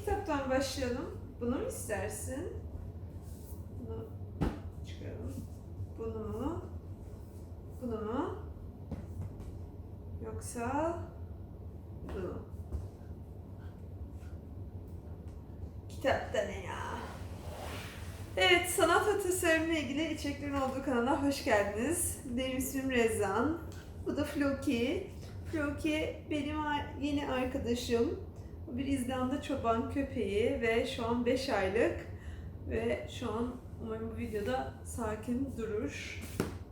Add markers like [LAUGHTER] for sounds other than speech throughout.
kitaptan başlayalım? Bunu mu istersin? Bunu çıkaralım. Bunu mu? Bunu mu? Yoksa bunu mu? Kitapta ne ya? Evet, sanat ve tasarımla ilgili içeriklerin olduğu kanala hoş geldiniz. Benim ismim Rezan. Bu da Floki. Floki benim yeni arkadaşım. O bir İzlanda çoban köpeği ve şu an 5 aylık. Ve şu an umarım bu videoda sakin durur.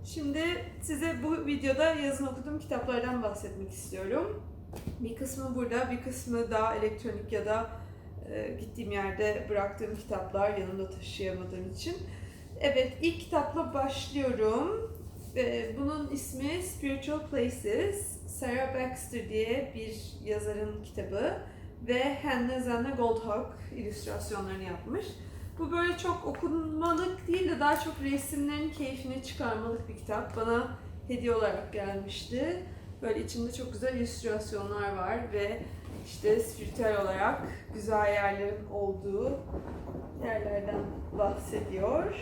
Şimdi size bu videoda yazın okuduğum kitaplardan bahsetmek istiyorum. Bir kısmı burada, bir kısmı daha elektronik ya da e, gittiğim yerde bıraktığım kitaplar yanımda taşıyamadığım için. Evet, ilk kitapla başlıyorum. E, bunun ismi Spiritual Places. Sarah Baxter diye bir yazarın kitabı ve Hannah Zanna Goldhawk illüstrasyonlarını yapmış. Bu böyle çok okunmalık değil de daha çok resimlerin keyfini çıkarmalık bir kitap. Bana hediye olarak gelmişti. Böyle içinde çok güzel illüstrasyonlar var ve işte spiritüel olarak güzel yerlerin olduğu yerlerden bahsediyor.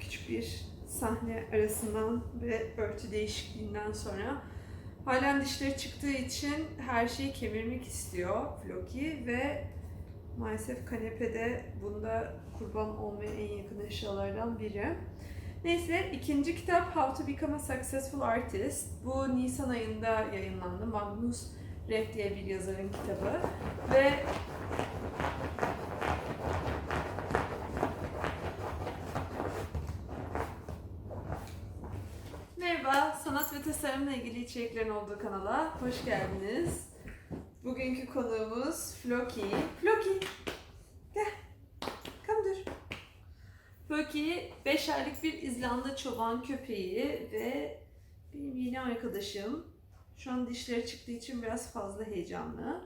Küçük bir sahne arasından ve örtü değişikliğinden sonra halen dişleri çıktığı için her şeyi kemirmek istiyor Floki ve maalesef kanepede bunda kurban olmaya en yakın eşyalardan biri. Neyse ikinci kitap How to Become a Successful Artist. Bu Nisan ayında yayınlandı. Magnus Rep diye bir yazarın kitabı. Ve Merhaba, sanat ve tasarımla ilgili içeriklerin olduğu kanala hoş geldiniz. Bugünkü konuğumuz Floki. Floki, gel. Dur. Floki 5 aylık bir İzlanda çoban köpeği ve benim yeni arkadaşım. Şu an dişleri çıktığı için biraz fazla heyecanlı.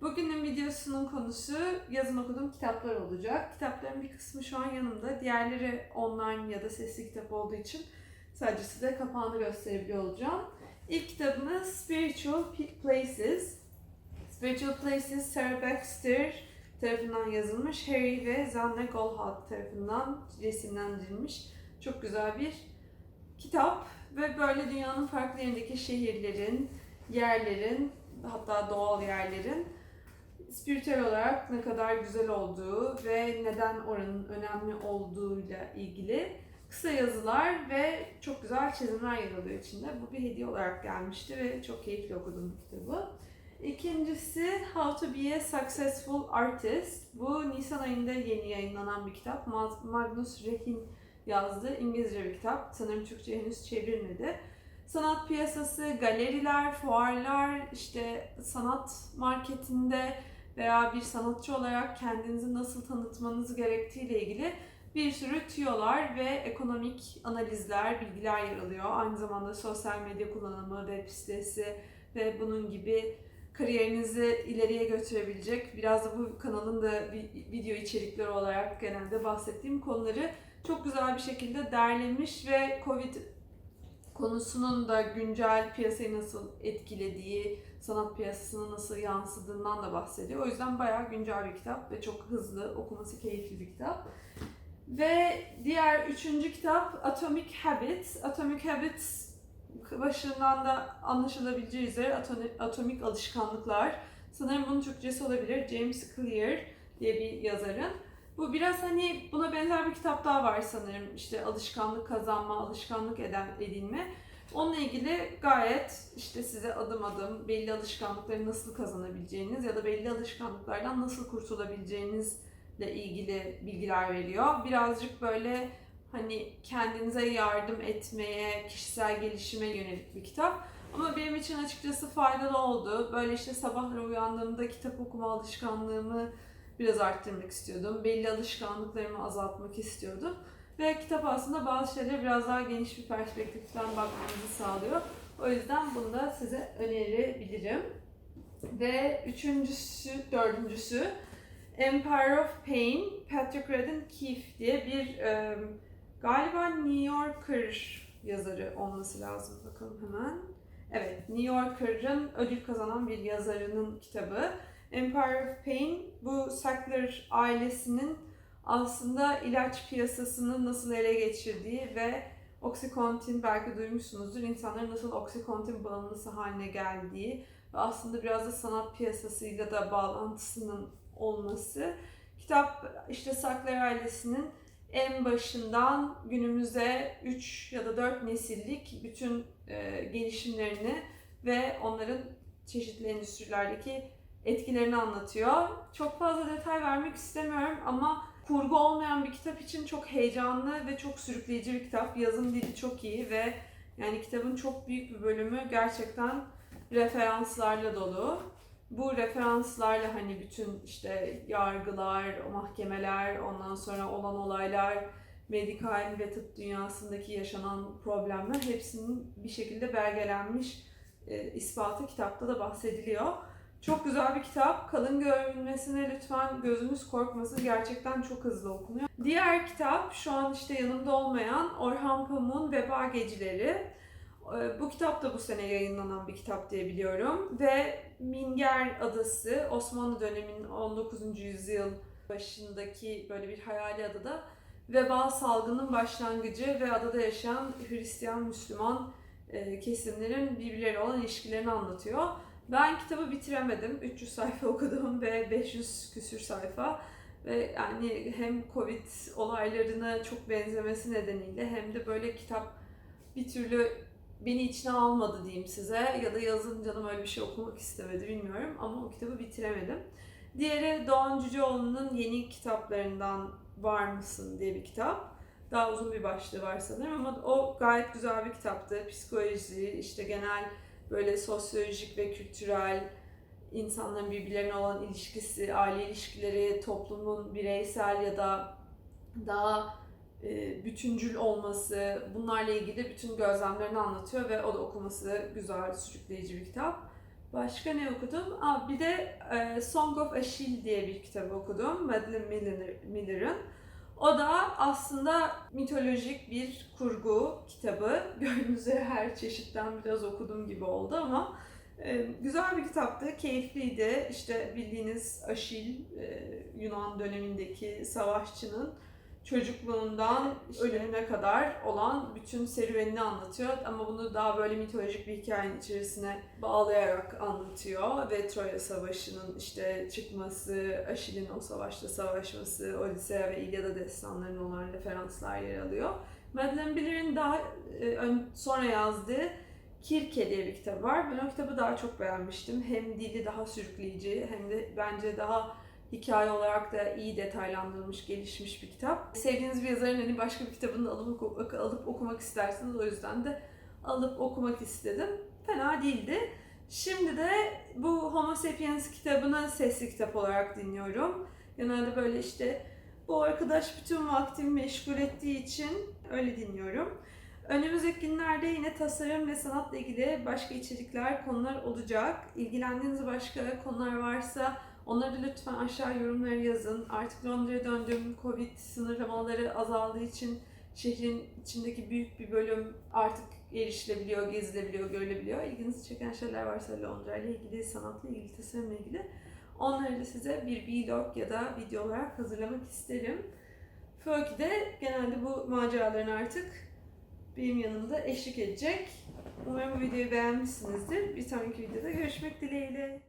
Bugünün videosunun konusu yazın okuduğum kitaplar olacak. Kitapların bir kısmı şu an yanımda. Diğerleri online ya da sesli kitap olduğu için sadece size kapağını gösterebiliyor olacağım. İlk kitabımız Spiritual Places. Spiritual Places Sarah Baxter tarafından yazılmış. Harry ve Zanne Goldhawk tarafından resimlendirilmiş. Çok güzel bir kitap ve böyle dünyanın farklı yerindeki şehirlerin, yerlerin, hatta doğal yerlerin spiritüel olarak ne kadar güzel olduğu ve neden oranın önemli olduğuyla ilgili kısa yazılar ve çok güzel çizimler yer alıyor içinde. Bu bir hediye olarak gelmişti ve çok keyifli okudum bu kitabı. İkincisi How to be a Successful Artist. Bu Nisan ayında yeni yayınlanan bir kitap. Ma- Magnus Rehin yazdı. İngilizce bir kitap. Sanırım Türkçe henüz çevrilmedi. Sanat piyasası, galeriler, fuarlar, işte sanat marketinde veya bir sanatçı olarak kendinizi nasıl tanıtmanız gerektiğiyle ilgili bir sürü tüyolar ve ekonomik analizler, bilgiler yer alıyor. Aynı zamanda sosyal medya kullanımı, web sitesi ve bunun gibi kariyerinizi ileriye götürebilecek biraz da bu kanalın da vi- video içerikleri olarak genelde bahsettiğim konuları çok güzel bir şekilde derlemiş ve Covid konusunun da güncel piyasayı nasıl etkilediği, sanat piyasasına nasıl yansıdığından da bahsediyor. O yüzden bayağı güncel bir kitap ve çok hızlı, okuması keyifli bir kitap. Ve diğer üçüncü kitap Atomic Habits. Atomic Habits başından da anlaşılabileceği üzere atomik alışkanlıklar. Sanırım bunun Türkçesi olabilir. James Clear diye bir yazarın. Bu biraz hani buna benzer bir kitap daha var sanırım. İşte alışkanlık kazanma, alışkanlık eden edinme. Onunla ilgili gayet işte size adım adım belli alışkanlıkları nasıl kazanabileceğiniz ya da belli alışkanlıklardan nasıl kurtulabileceğinizle ilgili bilgiler veriyor. Birazcık böyle hani kendinize yardım etmeye, kişisel gelişime yönelik bir kitap. Ama benim için açıkçası faydalı oldu. Böyle işte sabahları uyandığımda kitap okuma alışkanlığımı biraz arttırmak istiyordum. Belli alışkanlıklarımı azaltmak istiyordum. Ve kitap aslında bazı şeyleri biraz daha geniş bir perspektiften bakmanızı sağlıyor. O yüzden bunu da size önerebilirim. Ve üçüncüsü, dördüncüsü Empire of Pain, Patrick Radden Keefe diye bir e, galiba New Yorker yazarı olması lazım. Bakalım hemen. Evet, New Yorker'ın ödül kazanan bir yazarının kitabı. Empire of Pain, bu Sackler ailesinin aslında ilaç piyasasını nasıl ele geçirdiği ve Oxycontin belki duymuşsunuzdur. insanların nasıl Oxycontin bağımlısı haline geldiği ve aslında biraz da sanat piyasasıyla da bağlantısının olması. Kitap işte Sackler ailesinin en başından günümüze 3 ya da 4 nesillik bütün e, gelişimlerini ve onların çeşitli endüstrilerdeki etkilerini anlatıyor. Çok fazla detay vermek istemiyorum ama kurgu olmayan bir kitap için çok heyecanlı ve çok sürükleyici bir kitap. Yazım dili çok iyi ve yani kitabın çok büyük bir bölümü gerçekten referanslarla dolu. Bu referanslarla hani bütün işte yargılar, mahkemeler, ondan sonra olan olaylar, medikal ve tıp dünyasındaki yaşanan problemler hepsinin bir şekilde belgelenmiş e, ispatı kitapta da bahsediliyor. Çok güzel bir kitap. Kalın görünmesine lütfen gözünüz korkmasın. Gerçekten çok hızlı okunuyor. Diğer kitap şu an işte yanımda olmayan Orhan Pamuk'un Veba Geceleri. Ee, Bu kitap da bu sene yayınlanan bir kitap diye biliyorum. Ve Minger Adası, Osmanlı döneminin 19. yüzyıl başındaki böyle bir hayali adada veba salgının başlangıcı ve adada yaşayan Hristiyan, Müslüman e, kesimlerin birbirleriyle olan ilişkilerini anlatıyor. Ben kitabı bitiremedim. 300 sayfa [LAUGHS] okudum ve 500 küsür sayfa. Ve yani hem Covid olaylarına çok benzemesi nedeniyle hem de böyle kitap bir türlü beni içine almadı diyeyim size. Ya da yazın canım öyle bir şey okumak istemedi bilmiyorum ama o kitabı bitiremedim. Diğeri Doğan Cüceoğlu'nun yeni kitaplarından Var mısın diye bir kitap. Daha uzun bir başlığı var sanırım ama o gayet güzel bir kitaptı. Psikoloji, işte genel böyle sosyolojik ve kültürel insanların birbirlerine olan ilişkisi, aile ilişkileri, toplumun bireysel ya da daha bütüncül olması, bunlarla ilgili bütün gözlemlerini anlatıyor ve o da okuması güzel, sürükleyici bir kitap. Başka ne okudum? Aa, bir de e, Song of Achille diye bir kitabı okudum. Madeline Miller, Miller'ın. O da aslında mitolojik bir kurgu kitabı. [LAUGHS] Üzere her çeşitten biraz okudum gibi oldu ama e, güzel bir kitaptı, keyifliydi. İşte bildiğiniz Aşil, e, Yunan dönemindeki savaşçının çocukluğundan ölümüne kadar olan bütün serüvenini anlatıyor. Ama bunu daha böyle mitolojik bir hikayenin içerisine bağlayarak anlatıyor. Ve Troya Savaşı'nın işte çıkması, Aşil'in o savaşta savaşması, Odisea ve İlyada destanlarının olan referanslar yer alıyor. Madeleine Miller'in daha e, sonra yazdığı Kirke diye bir kitap var. Ben o kitabı daha çok beğenmiştim. Hem dili daha sürükleyici hem de bence daha hikaye olarak da iyi detaylandırılmış, gelişmiş bir kitap. Sevdiğiniz bir yazarın hani başka bir kitabını alıp, alıp okumak isterseniz o yüzden de alıp okumak istedim. Fena değildi. Şimdi de bu Homo Sapiens kitabını sesli kitap olarak dinliyorum. Genelde böyle işte bu arkadaş bütün vaktimi meşgul ettiği için öyle dinliyorum. Önümüzdeki günlerde yine tasarım ve sanatla ilgili başka içerikler, konular olacak. İlgilendiğiniz başka konular varsa onları da lütfen aşağı yorumlara yazın. Artık Londra'ya döndüm. Covid sınırlamaları azaldığı için şehrin içindeki büyük bir bölüm artık erişilebiliyor, gezilebiliyor, görülebiliyor. İlginizi çeken şeyler varsa Londra ile ilgili, sanatla ilgili, tasarımla ilgili onları da size bir vlog ya da video olarak hazırlamak isterim. Floki de genelde bu maceraların artık benim yanımda eşlik edecek. Umarım bu videoyu beğenmişsinizdir. Bir sonraki videoda görüşmek dileğiyle.